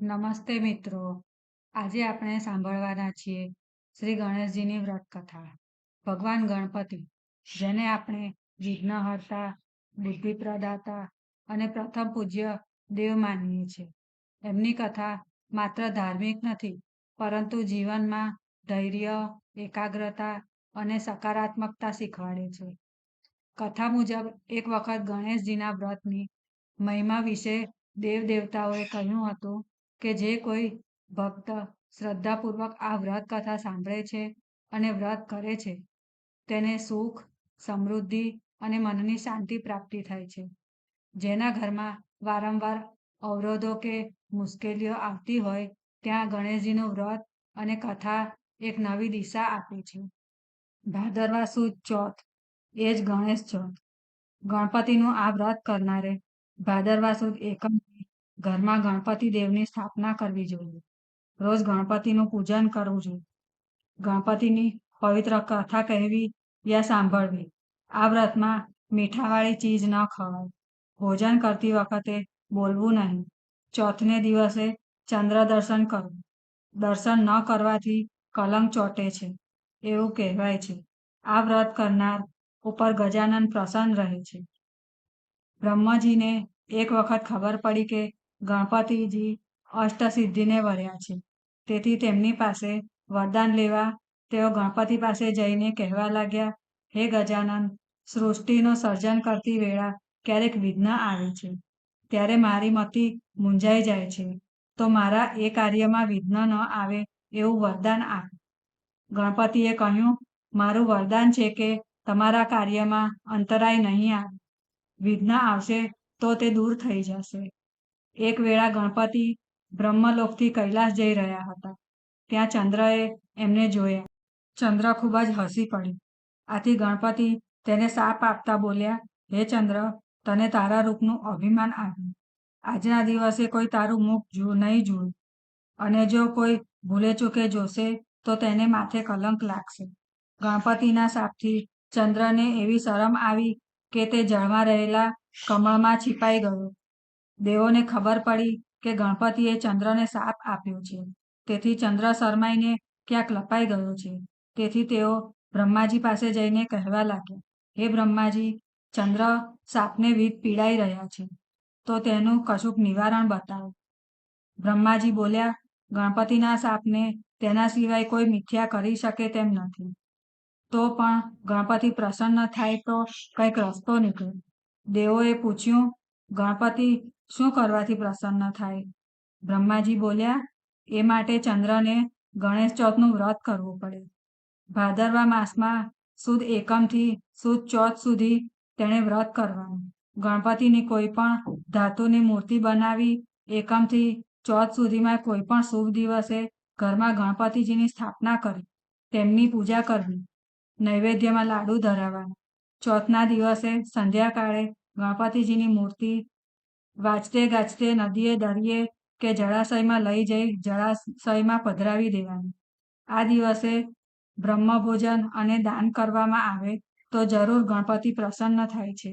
નમસ્તે મિત્રો. આજે આપણે સાંભળવાના છીએ શ્રી ગણેશજીની વ્રત કથા ભગવાન ગણપતિ, જેને આપણે વિઘ્નહર્તા બુદ્ધિ પ્રદાતા અને પ્રથમ પૂજ્ય દેવ માનીએ છીએ. એમની કથા માત્ર ધાર્મિક નથી, પરંતુ જીવનમાં ધૈર્ય, એકાગ્રતા અને સકારાત્મકતા શીખવાડે છે. કથા મુજબ એક વખત ગણેશજીના વ્રતની મહિમા વિશે દેવ દેવતાઓએ કહ્યું હતું કે જે કોઈ ભક્ત શ્રદ્ધાપૂર્વક આ વ્રત કથા સાંભળે છે અને વ્રત કરે છે, તેને સુખ, સમૃદ્ધિ અને મનની શાંતિ પ્રાપ્તિ થાય છે. જેના ઘરમાં વારંવાર અવરોધો કે મુશ્કેલીઓ આવતી હોય, ત્યાં ગણેશજીનું વ્રત અને કથા એક નવી દિશા આપે છે. ભાદરવા સુદ ચોથ, એ જ ગણેશ ચોથ. ગણપતિનું આ વ્રત કરનારે ભાદરવા સુદ એકમ ઘરમાં ગણપતિ દેવની સ્થાપના કરવી જોઈએ. રોજ ગણપતિનું પૂજન કરવું જોઈએ. ગણપતિની પવિત્ર કથા કહેવી યા સાંભળવી? આ વ્રતમાં મીઠાવાળી ચીજ ન ખવાય. ભોજન કરતી વખતે બોલવું નહીં. ચોથને દિવસે ચંદ્ર દર્શન કરવું. દર્શન ન કરવાથી કલંક ચોટે છે. એવું કહેવાય છે. આ વ્રત કરનાર ઉપર ગજાનન પ્રસન્ન રહે છે. બ્રહ્મજીને એક વખત ખબર પડી કે ગણપતિજી અષ્ટસિદ્ધિને વર્યા છે. તેથી તેમની પાસે વરદાન લેવા તેઓ ગણપતિ પાસે જઈને કહેવા લાગ્યા, હે ગજાનંદ સૃષ્ટિનું સર્જન કરતી વેળા ક્યારેક વિઘ્ન આવે છે. ત્યારે મારી મતિ મૂંઝાઈ જાય છે. તો મારા એ કાર્યમાં વિઘ્ન ન આવે એવું વરદાન આપ. ગણપતિએ કહ્યું, મારું વરદાન છે કે તમારા કાર્યમાં અંતરાય નહીં આવે. વિઘ્ન આવશે તો તે દૂર થઈ જશે. એક વેળા ગણપતિ બ્રહ્મલોકથી કૈલાસ જઈ રહ્યા હતા. ત્યાં ચંદ્રએ એમને જોયા. ચંદ્ર ખૂબ જ હસી પડી આથી ગણપતિ તેને સાપ આપતા બોલ્યા, હે ચંદ્ર, તને તારા રૂપનું અભિમાન આવ્યું. આજના દિવસે કોઈ તારું મુખ જો નહીં જોયું અને જો કોઈ ભૂલે ચૂકે જોશે, તો તેને માથે કલંક લાગશે. ગણપતિના સાપથી ચંદ્રને એવી શરમ આવી કે તે જળમાં રહેલા કમળમાં છીપાઈ ગયો. દેવોને ખબર પડી કે ગણપતિએ ચંદ્રને સાપ આપ્યો છે. તેથી ચંદ્ર શરમાઈને ક્યાંક લપાઈ ગયો છે. તેથી તેઓ બ્રહ્માજી પાસે જઈને કહેવા લાગ્યા, હે બ્રહ્માજી, ચંદ્ર સાપને વિધ પીડાઈ રહ્યા છે. તો તેનું કશુંક નિવારણ બતાવો. બ્રહ્માજી બોલ્યા, ગણપતિના સાપને તેના સિવાય કોઈ મિથ્યા કરી શકે તેમ નથી. તો પણ ગણપતિ પ્રસન્ન થાય તો કંઈક રસ્તો નીકળે. દેવોએ પૂછ્યું ગણપતિ શું કરવાથી પ્રસન્ન થાય? બ્રહ્માજી બોલ્યા, એ માટે ચંદ્રને ગણેશ ચોથનું વ્રત કરવું પડે. ભાદરવા માસમાં સુદ એકમથી સુદ ચોથ સુધી તેણે વ્રત કરવાનું. ગણપતિની કોઈ પણ ધાતુની મૂર્તિ બનાવી એકમથી ચોથ સુધીમાં કોઈ પણ શુભ દિવસે ઘરમાં ગણપતિજીની સ્થાપના કરી, તેમની પૂજા કરવી, નૈવેદ્યમાં લાડુ ધરાવવાના ચોથના દિવસે સંધ્યાકાળે ગણપતિજીની મૂર્તિ વાંચતે ગાજતે નદીએ, દરિયે કે જળાશયમાં લઈ જઈ જળાશયમાં પધરાવી દેવાની. આ દિવસે બ્રહ્મભોજન અને દાન કરવામાં આવે તો જરૂર ગણપતિ પ્રસન્ન થાય છે.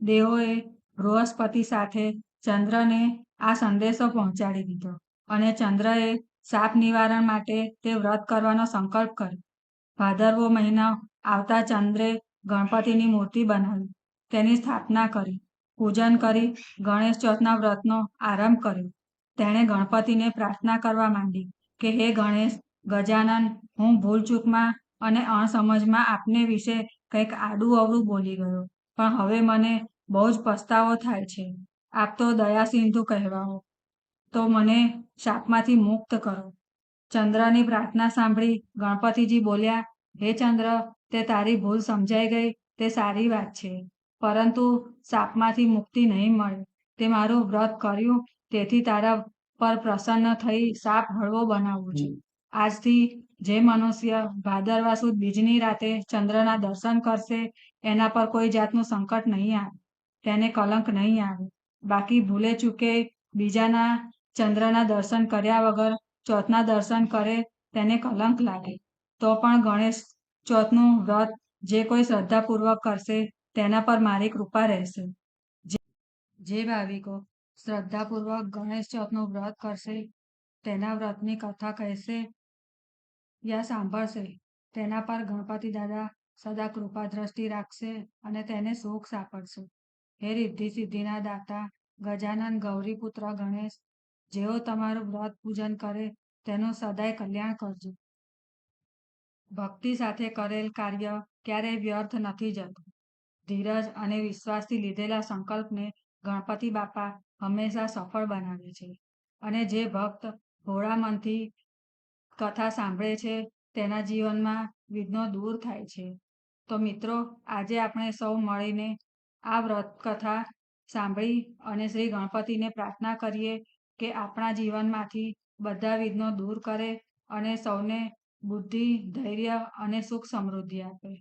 દેવોએ બૃહસ્પતિ સાથે ચંદ્રને આ સંદેશો પહોંચાડી દીધો અને ચંદ્રએ સાપ નિવારણ માટે તે વ્રત કરવાનો સંકલ્પ કર્યો. ભાદરવો મહિનો આવતા ચંદ્રે ગણપતિની મૂર્તિ બનાવી. તેની સ્થાપના કરી, પૂજન કરી, ગણેશ ચોથના વ્રતનો આરંભ કર્યો. તેણે ગણપતિને પ્રાર્થના કરવા માંડી કે, હે ગણેશ, ગજાનન, હું ભૂલચૂકમાં અને અણસમજમાં આપને વિશે કંઈક આડું અવળું બોલી ગયો, પણ હવે મને બહુ જ પસ્તાવો થાય છે. આપ તો દયા સિંધુ કહેવાઓ. તો મને શાપમાંથી મુક્ત કરો. ચંદ્રની પ્રાર્થના સાંભળી ગણપતિજી બોલ્યા, હે ચંદ્ર, તે તારી ભૂલ સમજાઈ ગઈ, તે સારી વાત છે. પરંતુ સાપમાંથી મુક્તિ નહીં મળી. તે મારું વ્રત કર્યું તેથી તારા પર પ્રસન્ન થઈ સાપ હળવો બનાવવો છે. આજથી જે મનુષ્ય ભાદરવા સુદ બીજની રાતે ચંદ્રના દર્શન કરશે એના પર કોઈ જાતનું સંકટ નહીં આવે. તેને કલંક નહીં આવે. બાકી ભૂલે ચૂકે બીજાના ચંદ્રના દર્શન કર્યા વગર ચોથના દર્શન કરે તેને કલંક લાગે. તો પણ ગણેશ ચોથનું વ્રત જે કોઈ શ્રદ્ધાપૂર્વક કરશે તેના પર મારી કૃપા રહેશે. જે ભાવિકો શ્રદ્ધાપૂર્વક ગણેશ ચોથનું વ્રત કરશે, તેના વ્રતની કથા કહેશે યા સાંભળશે, તેના પર ગણપતિ દાદા સદા કૃપા દ્રષ્ટિ રાખશે અને તેને સુખ સાંપડશે. હે રિદ્ધિ સિદ્ધિના દાતા, ગજાનન ગૌરીપુત્ર ગણેશ, જેઓ તમારું વ્રત પૂજન કરે, તેનું સદાય કલ્યાણ કરજો. ભક્તિ સાથે કરેલ કાર્ય ક્યારેય વ્યર્થ નથી જતું. ધીરજ અને વિશ્વાસથી લીધેલા સંકલ્પને ગણપતિ બાપા હંમેશા સફળ બનાવે છે અને જે ભક્ત ભોળા મનથી કથા સાંભળે છે, તેના જીવનમાં વિઘ્નો દૂર થાય છે. તો મિત્રો, આજે આપણે સૌ મળીને આ વ્રત કથા સાંભળી અને શ્રી ગણપતિને પ્રાર્થના કરીએ કે આપણા જીવનમાંથી બધા વિઘ્નો દૂર કરે અને સૌને બુદ્ધિ, ધૈર્ય અને સુખ સમૃદ્ધિ આપે.